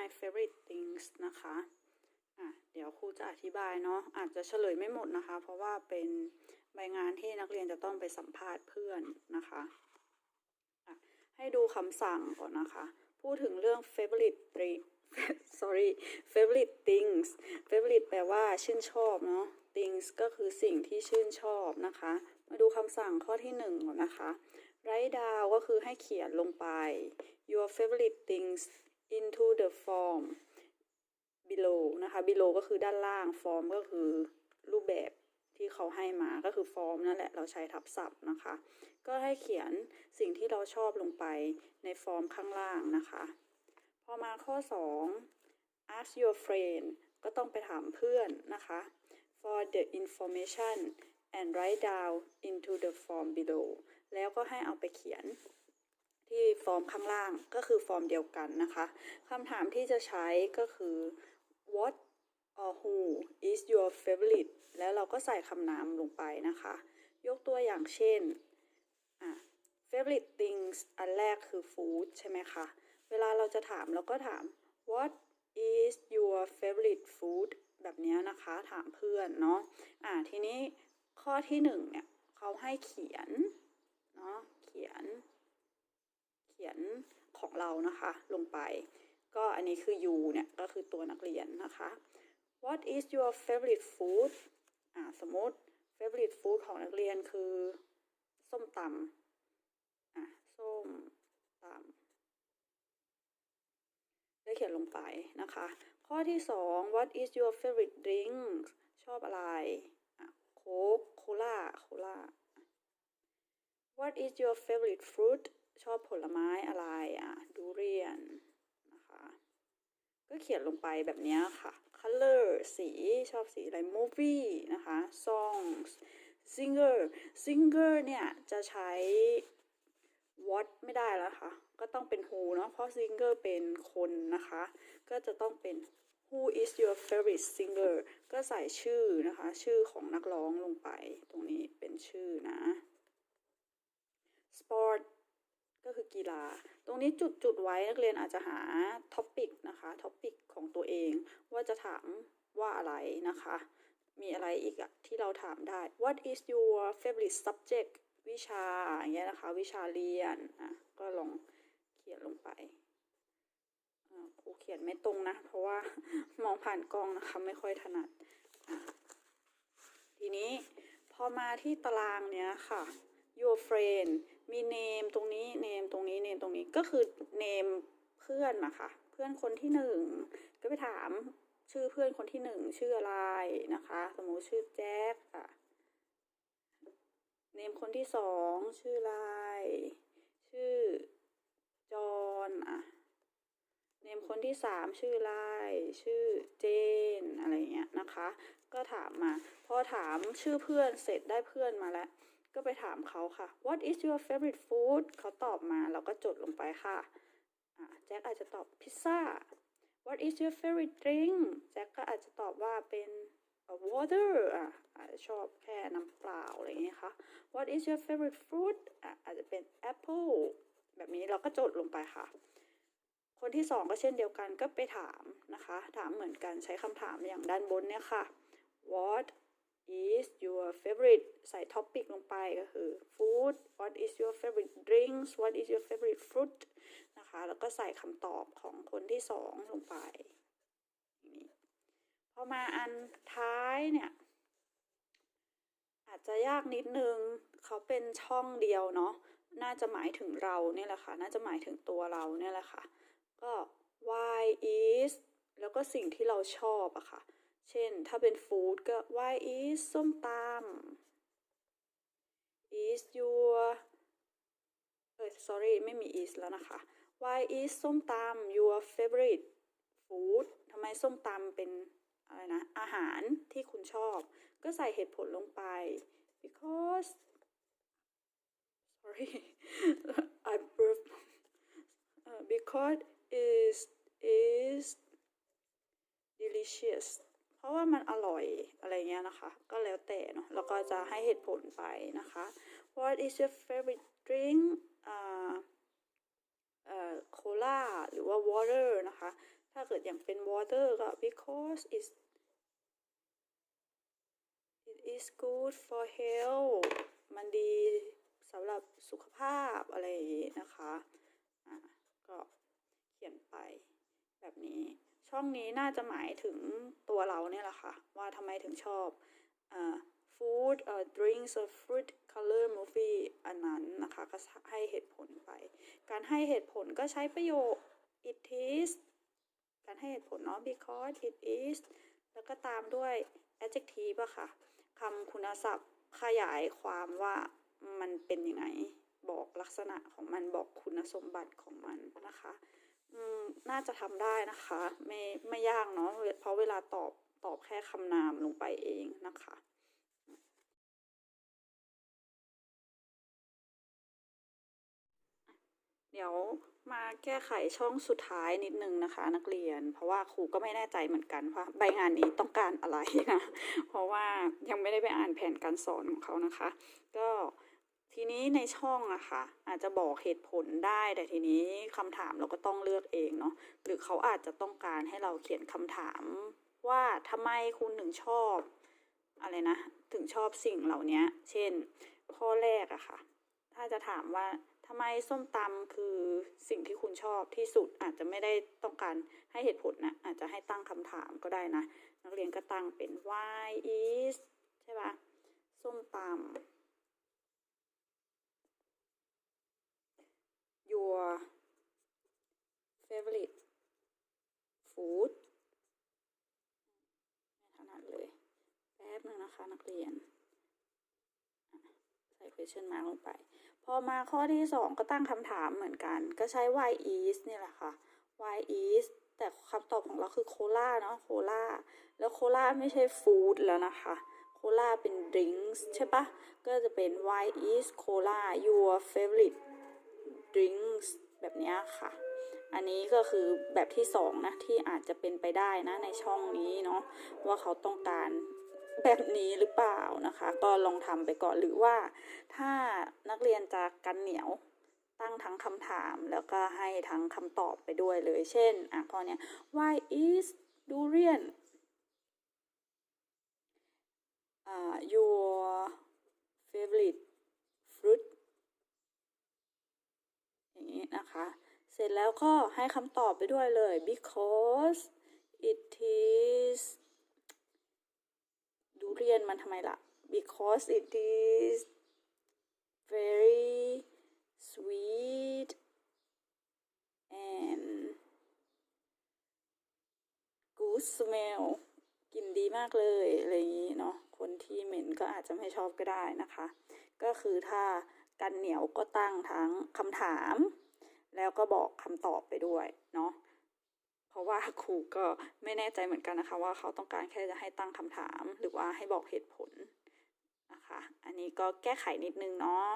my favorite things นะคะอะเดี๋ยวครูจะอธิบายเนาะอาจจะเฉลยไม่หมดนะคะ เพราะว่าเป็นใบงานที่นักเรียนจะต้องไปสัมภาษณ์เพื่อนนะคะะให้ดูคำสั่งก่อนนะคะ พูดถึงเรื่อง favorite thing sorry favorite things favorite แปลว่าชื่นชอบเนาะ things ก็คือสิ่งที่ชื่นชอบนะคะ มาดูคำสั่งข้อที่หนึ่งก่อนนะคะ write down ก็คือให้เขียนลงไป your favorite things into the form below นะคะ below ก็คือด้านล่าง form ก็คือรูปแบบที่เขาให้มาก็คือ form นั่นแหละเราใช้ทับศัพท์นะคะ ก็ให้เขียนสิ่งที่เราชอบลงไปในฟอร์มข้างล่างนะคะ พอมาข้อ 2 ask your friend ก็ต้องไปถามเพื่อนนะคะ for the information and write down into the form below แล้วก็ให้เอาไปเขียน ที่ฟอร์มข้างล่างก็คือฟอร์มเดียวกันนะคะคำถามที่จะใช้ก็คือ what or who is your favorite แล้วเราก็ใส่คำนามลงไปนะคะ ยกตัวอย่างเช่นอะ favorite things อันแรกคือ food ใช่ไหมคะ เวลาเราจะถามเราก็ถาม what is your favorite food แบบนี้นะคะ ถามเพื่อนเนาะอะทีนี้ข้อที่หนึ่งเนี่ยเขาให้เขียน เนาะเขียน ขียนของเรานะคะ ลงไป ก็อันนี้คือ you เนี่ย ก็คือตัวนักเรียนนะคะ What is your favorite food อ่าสมมติ favorite food ของนักเรียนคือ ส้มตำอะส้มตำได้เขียนลงไปนะคะ ข้อที่สอง What is your favorite drink ชอบอะไรอะโค้กโคลาโคลา What is your favorite fruit ชอบผลไม้อะไรอะดูเรียนนะคะ ก็เขียนลงไปแบบนี้ค่ะ color สีชอบสีอะไร movie นะคะ songs singer singer เนี่ยจะใช้ what ไม่ได้แล้วค่ะ ก็ต้องเป็น who เนาะเพราะ singer เป็นคนนะคะ ก็จะต้องเป็น who is your favorite singer ก็ใส่ชื่อนะคะ ชื่อของนักร้องลงไป ตรงนี้เป็นชื่อนะ sport ก็คือกีฬา ตรงนี้จุดจุดไว้นักเรียนอาจจะหาท็อปิกนะคะท็อปิกของตัวเองว่าจะถามว่าอะไรนะคะ มีอะไรอีกอะที่เราถามได้ What is your favorite subject วิชาอย่างเงี้ยนะคะ วิชาเรียนอะก็ลองเขียนลงไปอ่าครูเขียนไม่ตรงนะ เพราะว่ามองผ่านกล้องนะคะ ไม่ค่อยถนัด ทีนี้พอมาที่ตารางเนี้ยค่ะ your friend มี name ตรงนี้ name ตรงนี้ name ตรงนี้ก็คือ name เพื่อนนะคะ เพื่อนคนที่หนึ่งก็ไปถามชื่อเพื่อนคนที่หนึ่งชื่ออะไรนะคะ สมมุติชื่อแจ็คอะ name คนที่สองชื่ออะไรชื่อจอห์นอะ name คนที่สามชื่อไรชื่อเจนอะไรเงี้ยนะคะ ก็ถามมา พอถามชื่อเพื่อนเสร็จได้เพื่อนมาแล้ว ก็ไปถามเขาค่ะ What is your favorite food เขาตอบมาเราก็จดลงไปค่ะอ่าแจ็คอาจจะตอบพิซซ่า What is your favorite drink แจ็คก็อาจจะตอบว่าเป็น water อะอาจจะชอบแค่น้ำเปล่าอะไรอย่างเงี้ค่ะ What is your favorite fruit อะอาจจะเป็น apple แบบนี้เราก็จดลงไปค่ะ คนที่สองก็เช่นเดียวกันก็ไปถามนะคะ ถามเหมือนกันใช้คำถามอย่างด้านบนเนี่ยค่ะ What is your favorite ใส่ท็อปิกลงไปก็คือ food what is your favorite drinks what is your favorite fruit นะคะ แล้วก็ใส่คำตอบของคนที่สองลงไปนี้พอมาอันท้ายเนี่ย อาจจะยากนิดนึง เขาเป็นช่องเดียวเนาะน่าจะหมายถึงเราเนี่ยแหละค่ะ น่าจะหมายถึงตัวเราเนี่ยแหละค่ะ ก็ why is แล้วก็สิ่งที่เราชอบอะค่ะ เช่น ถ้าเป็น food ก็ why is ส้มตำ is your เออ sorry ไม่มี is แล้วนะคะ why is ส้มตำ your favorite food ทำไมส้มตำเป็นอะไรนะ อาหารที่คุณชอบ ก็ใส่เหตุผลลงไป because sorry I burp uh, because is is delicious เพราะว่ามันอร่อยอะไรเงี้ยนะคะ ก็แล้วแต่เนาะแล้วก็จะให้เหตุผลไปนะคะ What is your favorite drink อ่าเอ่อโคลาหรือว่า water นะคะ ถ้าเกิดอย่างเป็น water ก็ because it's it is good for health มันดีสำหรับสุขภาพอะไรนะคะ อะก็เขียนไปแบบนี้ ช่องนี้น่าจะหมายถึงตัวเราเนี่ยแหละค่ะ ว่าทำไมถึงชอบอ่า food uh, drinks or fruit color movie อันนั้นนะคะก็ให้เหตุผลไป การให้เหตุผลก็ใช้ประโยค it is การให้เหตุผลเนาะ because it is แล้วก็ตามด้วย adjective อะค่ะคำคุณศัพท์ขยายความว่ามันเป็นยังไง บอกลักษณะของมันบอกคุณสมบัติของมันนะคะ น่าจะทำได้นะคะ ไม่ไม่ยากเนาะเพราะเวลาตอบตอบแค่คำนามลงไปเองนะคะเดี๋ยวมาแก้ไขช่องสุดท้ายนิดนึงนะคะ นักเรียน เพราะว่าครูก็ไม่แน่ใจเหมือนกันว่าใบงานนี้ต้องการอะไรนะ เพราะว่ายังไม่ได้ไปอ่านแผนการสอนของเขานะคะ ก็ ทีนี้ในช่องอะค่ะ อาจจะบอกเหตุผลได้แต่ทีนี้คำถามเราก็ต้องเลือกเองเนาะหรือเขาอาจจะต้องการให้เราเขียนคำถาม ว่าทำไมคุณถึงชอบ อะไรนะ ถึงชอบสิ่งเหล่านี้เช่น ข้อแรกอะค่ะ ถ้าจะถามว่าทำไมส้มตำคือสิ่งที่คุณชอบที่สุดอาจจะไม่ได้ต้องการให้เหตุผลนะอาจจะให้ตั้งคำถามก็ได้นะ นักเรียนก็ตั้งเป็น why is ใช่ปะส้มตำ your favorite food ไม่ถนัดเลย แป๊บนึงนะคะนักเรียน ใส่ question mark ลงไป พอมาข้อที่สองก็ตั้งคำถามเหมือนกัน ก็ใช้ why is นี่แหละค่ะ why is แต่คำตอบของเราคือโคลาเนาะโคลาแล้วโคลาไม่ใช่ฟู้ดแล้วนะคะโคลาเป็น drinks ใช่ปะก็จะเป็น why is cola your favorite drinks แบบนี้ค่ะ อันนี้ก็คือแบบที่สองนะที่อาจจะเป็นไปได้นะในช่องนี้เนาะว่าเขาต้องการแบบนี้หรือเปล่านะคะ ก็ลองทำไปก่อนหรือว่าถ้านักเรียนจะกันเหนียวตั้งทั้งคำถามแล้วก็ให้ทั้งคำตอบไปด้วยเลย เช่น อะข้อเนี้ย why is durian uh, your favorite fruit อย่างนี้นะคะ เสร็จแล้วก็ให้คำตอบไปด้วยเลย because it is ดูเรียนมันทำไมล่ะ because it is very sweet and good smell กลิ่นดีมากเลย อะไรอย่างนี้เนาะ คนที่เหม็นก็อาจจะไม่ชอบก็ได้นะคะ ก็คือถ้ากันเหนียวก็ตั้งทั้งคำถาม แล้วก็บอกคำตอบไปด้วยเนาะเพราะว่าครูก็ไม่แน่ใจเหมือนกันนะคะ ว่าเขาต้องการแค่จะให้ตั้งคำถาม หรือว่าให้บอกเหตุผลนะคะ อันนี้ก็แก้ไขนิดนึงเนาะ